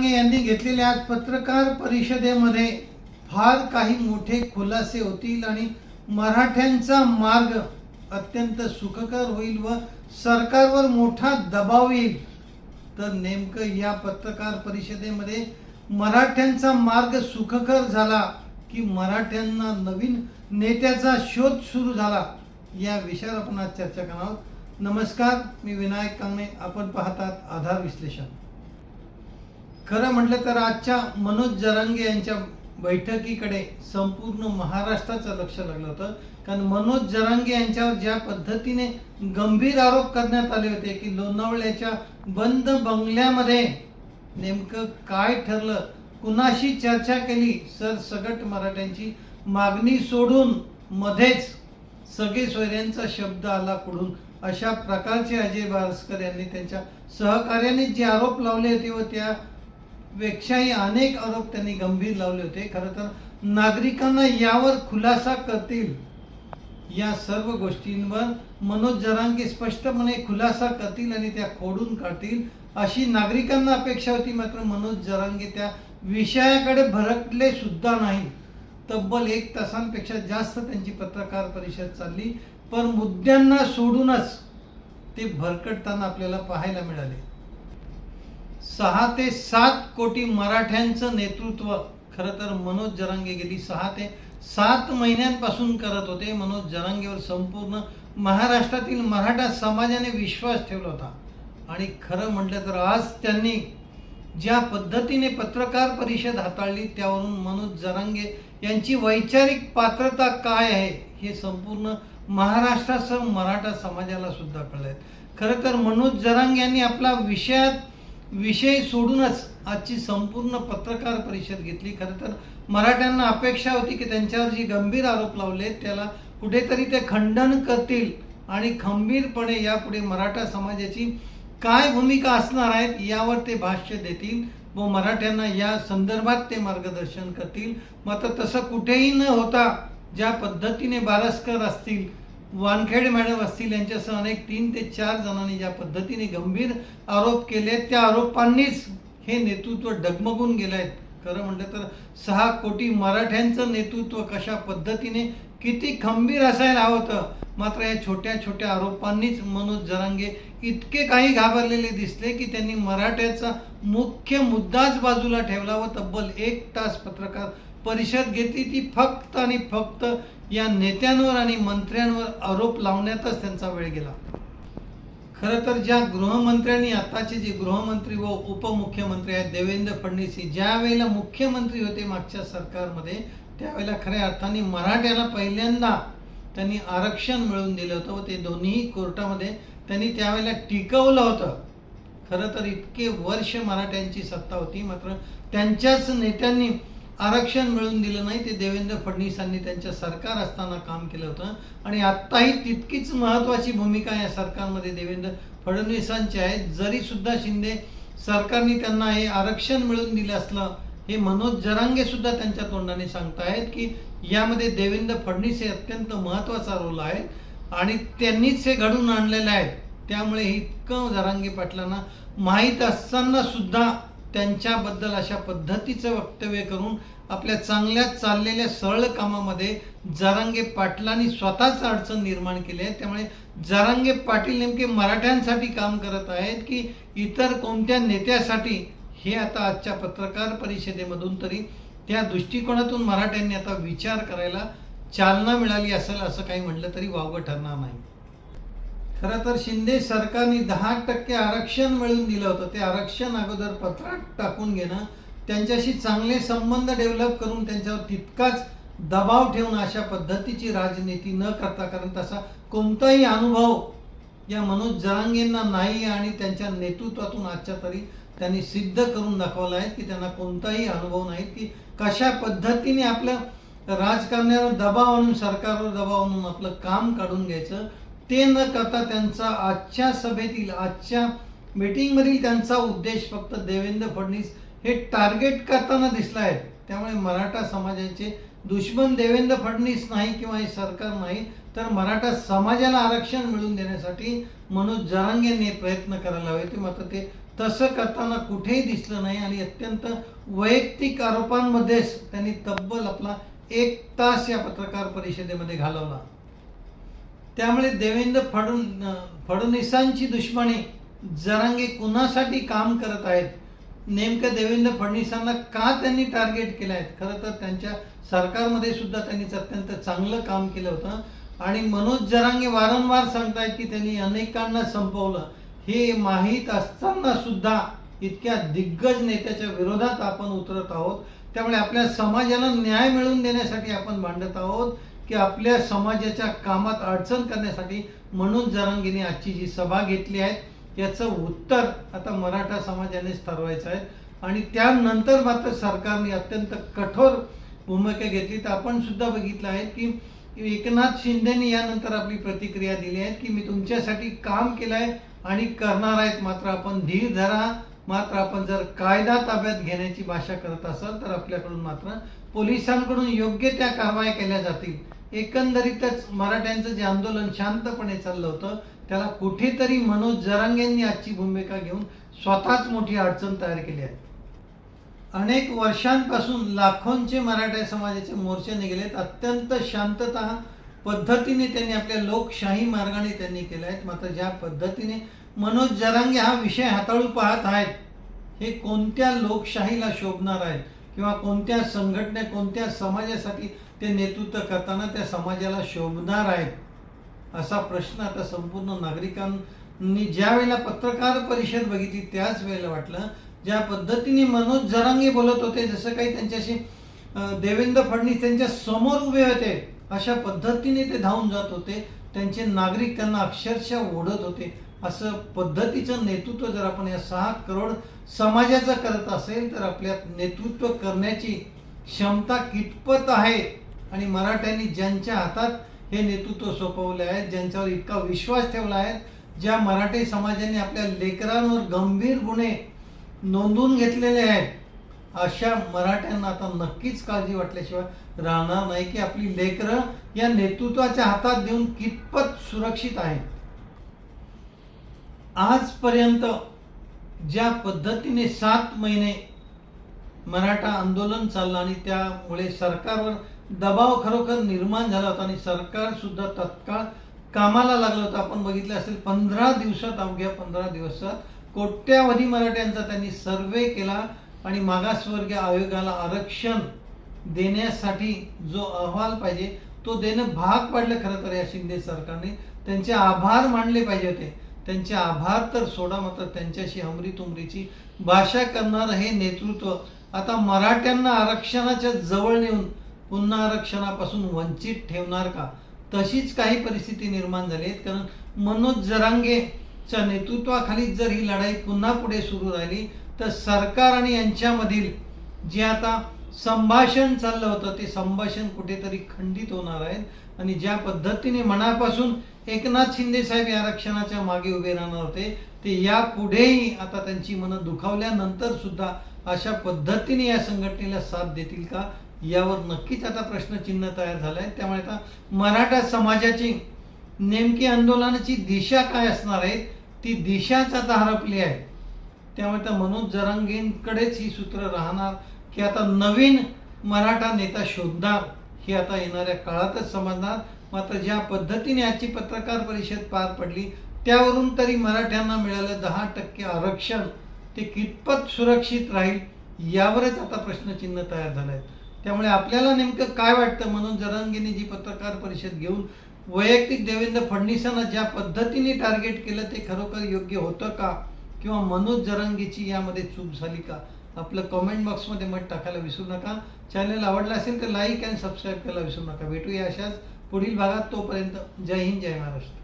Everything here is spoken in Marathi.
जरांगे यांनी घेतलेल्या आज पत्रकार परिषदेमध्ये फार काही मोठे खुलासे होतील आणि मराठ्यांचा मार्ग अत्यंत सुखकर होईल व सरकारवर मोठा दबाव येईल. तर नेमकं या पत्रकार परिषदेमध्ये मराठ्यांचा मार्ग सुखकर झाला की मराठ्यांना नवीन नेत्याचा शोध सुरू झाला? या विषयावर आपण आज चर्चा करणार आहोत. नमस्कार मी विनायक कांगणे. आपण पाहतात आधार विश्लेषण. खरं म्हटलं तर आजच्या मनोज जरांगे यांच्या बैठकीकडे संपूर्ण महाराष्ट्राचं लक्ष लागलं होतं. कारण मनोज जरांगे यांच्यावर ज्या पद्धतीने गंभीर आरोप करण्यात आले होते की लोणावळ्याच्या बंद बंगल्यामध्ये नेमकं काय ठरलं कुणाशी चर्चा केली सर सगट मराठ्यांची मागणी सोडून मध्येच सगळे सोयऱ्यांचा शब्द आला पुढून. अशा प्रकारचे अजय भास्कर यांनी त्यांच्या सहकार्याने जे आरोप लावले होते व त्या पेक्षाही अनेक आरोप त्यांनी गंभीर लावले होते. खरं तर नागरिकांना यावर खुलासा करतील या सर्व गोष्टींवर मनोज जरांगे स्पष्टपणे खुलासा करतील आणि त्या खोडून काढतील अशी नागरिकांना अपेक्षा होती. मात्र मनोज जरांगे त्या विषयाकडे भरकले सुद्धा नाही तब्बल एक तासांपेक्षा जास्त त्यांची पत्रकार परिषद चालली. पण मुद्द्यांना सोडूनच ते भरकटताना आपल्याला पाहायला मिळाले. सहा ते सात कोटी मराठ्यांचं नेतृत्व. खरं तर मनोज जरांगे गेली सहा ते सात महिन्यांपासून करत होते. मनोज जरांगेवर संपूर्ण महाराष्ट्रातील मराठा समाजाने विश्वास ठेवला होता. आणि खरं म्हटलं तर आज त्यांनी ज्या पद्धतीने पत्रकार परिषद हाताळली त्यावरून मनोज जरांगे यांची वैचारिक पात्रता काय आहे हे संपूर्ण महाराष्ट्रासह मराठा समाजाला सुद्धा कळलंय. खरं तर मनोज जरांगे यांनी आपला विषयात विषय सोडूनच आजची संपूर्ण पत्रकार परिषद घेतली. खरं तर मराठ्यांना अपेक्षा होती की त्यांच्यावर जी गंभीर आरोप लावले त्याला कुठेतरी ते खंडन करतील आणि खंबीरपणे यापुढे मराठा समाजाची काय भूमिका असणार आहेत यावर ते भाष्य देतील व मराठ्यांना या संदर्भात ते मार्गदर्शन करतील. मात्र तसं कुठेही न होता ज्या पद्धतीने बारस्कर असतील वानखेडे मॅडम असतील यांच्यासह अनेक तीन ते चार जणांनी ज्या पद्धतीने गंभीर आरोप केले त्या आरोपांनीच हे नेतृत्व डगमगून गेलं आहे खरं म्हटलं तर सहा कोटी मराठ्यांचं नेतृत्व कशा पद्धतीने किती खंबीर असायला होतं मात्र या छोट्या छोट्या आरोपांनीच मनोज जरांगे इतके काही घाबरलेले दिसले की त्यांनी मराठ्याचा मुख्य मुद्दाच बाजूला ठेवला व तब्बल एक तास पत्रकार परिषद घेतली ती फक्त आणि फक्त या नेत्यांवर आणि मंत्र्यांवर आरोप लावण्यातच त्यांचा वेळ गेला. खरं तर ज्या गृहमंत्र्यांनी आताचे जे गृहमंत्री व उपमुख्यमंत्री आहेत देवेंद्र फडणवीस ज्यावेळेला ज्या वेळेला मुख्यमंत्री होते मागच्या सरकारमध्ये त्यावेळेला खऱ्या अर्थाने मराठ्याला पहिल्यांदा त्यांनी आरक्षण मिळवून दिलं होतं व ते दोन्ही कोर्टामध्ये त्यांनी त्यावेळेला टिकवलं होतं. खरं तर इतके वर्ष मराठ्यांची सत्ता होती मात्र त्यांच्याच नेत्यांनी आरक्षण मिळून दिलं नाही ते देवेंद्र फडणवीसांनी त्यांच्या सरकार असताना काम केलं होतं. आणि आत्ताही तितकीच महत्त्वाची भूमिका या सरकारमध्ये देवेंद्र फडणवीसांची आहे. जरी सुद्धा शिंदे सरकारने त्यांना हे आरक्षण मिळवून दिलं असलं हे मनोज जरांगे सुद्धा त्यांच्या तोंडाने सांगतायत की यामध्ये देवेंद्र फडणवीस हे अत्यंत महत्त्वाचा रोल आहे आणि त्यांनीच हे घडून आणलेलं आहे. त्यामुळे इतकं जरांगे पाटलांना माहीत असताना सुद्धा त्यांच्याबद्दल अशा पद्धतीचं वक्तव्य करून आपल्या चांगल्या चाललेल्या सरळ कामामध्ये जारांगे पाटलांनी स्वतःच अडचण निर्माण केली आहे. त्यामुळे जारांगे पाटील नेमके मराठ्यांसाठी काम करत आहेत की इतर कोणत्या नेत्यासाठी? हे आता आजच्या पत्रकार परिषदेमधून तरी त्या दृष्टिकोनातून मराठ्यांनी आता विचार करायला चालना मिळाली असेल असं काही म्हटलं तरी वावगं ठरणार नाही. खरं तर शिंदे सरकारने दहा टक्के आरक्षण मिळून दिलं होतं. ते आरक्षण अगोदर पत्रात टाकून घेणं त्यांच्याशी चांगले संबंध डेव्हलप करून त्यांच्यावर तितकाच दबाव ठेवून अशा पद्धतीची राजनीती न करता कारण तसा कोणताही अनुभव या मनोज जरांगेंना नाही आणि त्यांच्या नेतृत्वातून आजच्या तरी त्यांनी सिद्ध करून दाखवलं आहे की त्यांना कोणताही अनुभव नाही की कशा पद्धतीने आपलं राजकारण्यावर दबाव आणून सरकारवर दबाव आणून आपलं काम काढून घ्यायचं. ते न करता त्यांचा आजच्या सभेतील आजच्या मीटिंगमधील त्यांचा उद्देश फक्त देवेंद्र फडणवीस हे टार्गेट करताना दिसला आहे त्यामुळे मराठा समाजाचे दुश्मन देवेंद्र फडणवीस नाही किंवा हे सरकार नाही तर मराठा समाजाला आरक्षण मिळवून देण्यासाठी मनोज जरांगेंनी प्रयत्न करायला हवे. ते मात्र ते तसं करताना कुठेही दिसलं नाही आणि अत्यंत वैयक्तिक आरोपांमध्येच त्यांनी तब्बल आपला एक तास या पत्रकार परिषदेमध्ये घालवला. त्यामुळे देवेंद्र फडण फडणवीसांची दुश्मनी जरांगे कुणासाठी काम करत आहेत? नेमकं देवेंद्र फडणवीसांना का त्यांनी टार्गेट केलं आहे खरं तर त्यांच्या सरकारमध्ये सुद्धा त्यांनी अत्यंत चांगलं काम केलं होतं. आणि मनोज जरांगे वारंवार सांगतायत की त्यांनी अनेकांना संपवलं. हे माहीत असताना सुद्धा इतक्या दिग्गज नेत्याच्या विरोधात आपण उतरत आहोत. त्यामुळे आपल्या समाजाला न्याय मिळवून देण्यासाठी आपण भांडत आहोत. की आपल्या समाजाच्या कामात अडचण करण्यासाठी म्हणून जरांगीने आजची जी सभा घेतली आहे याचं उत्तर आता मराठा समाजानेच ठरवायचं आहे. आणि त्यानंतर मात्र सरकारने अत्यंत कठोर भूमिका घेतली. तर आपण सुद्धा बघितलं आहे की एकनाथ शिंदेनी यानंतर आपली प्रतिक्रिया दिली आहे की मी तुमच्यासाठी काम केलं आहे आणि करणार आहेत. मात्र आपण धीर धरा. मात्र आपण जर कायदा ताब्यात घेण्याची भाषा करत असाल तर आपल्याकडून मात्र पोलिसांकडून योग्य त्या कारवाया केल्या जातील. एकंदरीतच मराठ्यांचं जे आंदोलन शांतपणे चाललं होतं त्याला कुठेतरी मनोज जरांगेंनी आजची भूमिका घेऊन स्वतःच मोठी अडचण तयार केली आहे. अनेक वर्षांपासून लाखोंचे मराठा समाजाचे मोर्चे निघालेत. अत्यंत शांतता पद्धतीने त्यांनी आपल्या लोकशाही मार्गाने त्यांनी केले आहेत मात्र ज्या पद्धतीने मनोज जरांगे हा विषय हाताळू पाहत आहेत हे कोणत्या लोकशाहीला शोभणार आहेत किंवा कोणत्या संघटने कोणत्या समाजासाठी ते नेतृत्व करताना त्या समाजाला शोभणार आहेत असा प्रश्न आता संपूर्ण नागरिकांनी ज्या वेळेला पत्रकार परिषद बघितली त्याच वेळेला वाटलं ज्या पद्धतीने मनोज जरांगे बोलत होते जसं काही त्यांच्याशी देवेंद्र फडणवीस त्यांच्यासमोर उभे होते अशा पद्धतीने ते धावून जात होते त्यांचे नागरिक त्यांना अक्षरशः ओढत होते. असं पद्धतीचं नेतृत्व जर आपण या सहा करोड समाजाचं करत असेल तर आपल्यात नेतृत्व करण्याची क्षमता कितपत आहे आणि मराठ्यांनी ज्यांच्या हातात हे नेतृत्व सोपवले आहे ज्यांच्यावर इतका विश्वास ठेवला आहे ज्या मराठी समाजाने आपल्या लेकरांवर गंभीर गुन्हे नोंदवून घेतलेले आहेत अशा मराठ्यांना आता नक्कीच काळजी वाटल्याशिवाय राहणार नाही की आपली लेकरं या नेतृत्वाच्या हातात देऊन कितपत सुरक्षित आहेत. आजपर्यंत ज्या पद्धतीने सात महिने मराठा आंदोलन चाललं आणि त्यामुळे सरकारवर दबाव खरोखर निर्माण झाला होता आणि सरकार सुद्धा तत्काळ कामाला लागलं होतं. आपण बघितलं असेल पंधरा दिवसात अवघ्या पंधरा दिवसात कोट्यावधी मराठ्यांचा त्यांनी सर्वे केला आणि मागासवर्गीय आयोगाला आरक्षण देण्यासाठी जो अहवाल पाहिजे तो देणं भाग पडलं खरं तर या शिंदे सरकारने. त्यांचे आभार मानले पाहिजे होते. त्यांचे आभार तर सोडा मात्र त्यांच्याशी हमरी तुमरीची भाषा करणारं हे नेतृत्व. आता मराठ्यांना आरक्षणाच्या जवळ नेऊन पुन्हा आरक्षणापासून वंचित ठेवणार का? तशीच काही परिस्थिती निर्माण झाली आहे कारण मनोज जरांगेच्या नेतृत्वाखाली जर ही लढाई पुन्हा पुढे सुरू राहिली तर सरकार आणि यांच्यामधील जे आता संभाषण चाललं होतं ते संभाषण कुठेतरी खंडित होणार आहे आणि ज्या पद्धतीने मनापासून एकनाथ शिंदे साहेब या आरक्षणाच्या मागे उभे राहणार होते ते यापुढेही आता त्यांची मनं दुखावल्यानंतर सुद्धा अशा पद्धतीने या संघटनेला साथ देतील का? यावर नक्कीच आता प्रश्नचिन्ह तयार झालंय. त्यामुळे आता मराठा समाजाची नेमकी आंदोलनाची दिशा काय असणार आहे ती दिशाच आता हरपली आहे. त्यामुळे आता मनोज जरांगेंकडेच ही सूत्र राहणार की आता नवीन मराठा नेता शोधणार हे आता येणाऱ्या काळातच समजणार. मात्र ज्या पद्धतीने आजची पत्रकार परिषद पार पडली त्यावरून तरी मराठ्यांना मिळालं दहा टक्के आरक्षण. ते कितपत सुरक्षित राहील यावरच आता प्रश्नचिन्ह तयार झालं आहे त्यामुळे आपल्याला नेमकं काय वाटतं म्हणून जरांगीने जी पत्रकार परिषद घेऊन वैयक्तिक देवेंद्र फडणवीसांना ज्या पद्धतीने टार्गेट केलं ते खरोखर योग्य होतं का? किंवा मनोज जरांगीची यामध्ये चूक झाली का? आपलं कमेंट बॉक्समध्ये मत टाकायला विसरू नका. चॅनल आवडला असेल तर लाईक अँड सबस्क्राईब करायला विसरू नका. भेटूया अशाच पुढील भागात. तोपर्यंत जय हिंद जय महाराष्ट्र.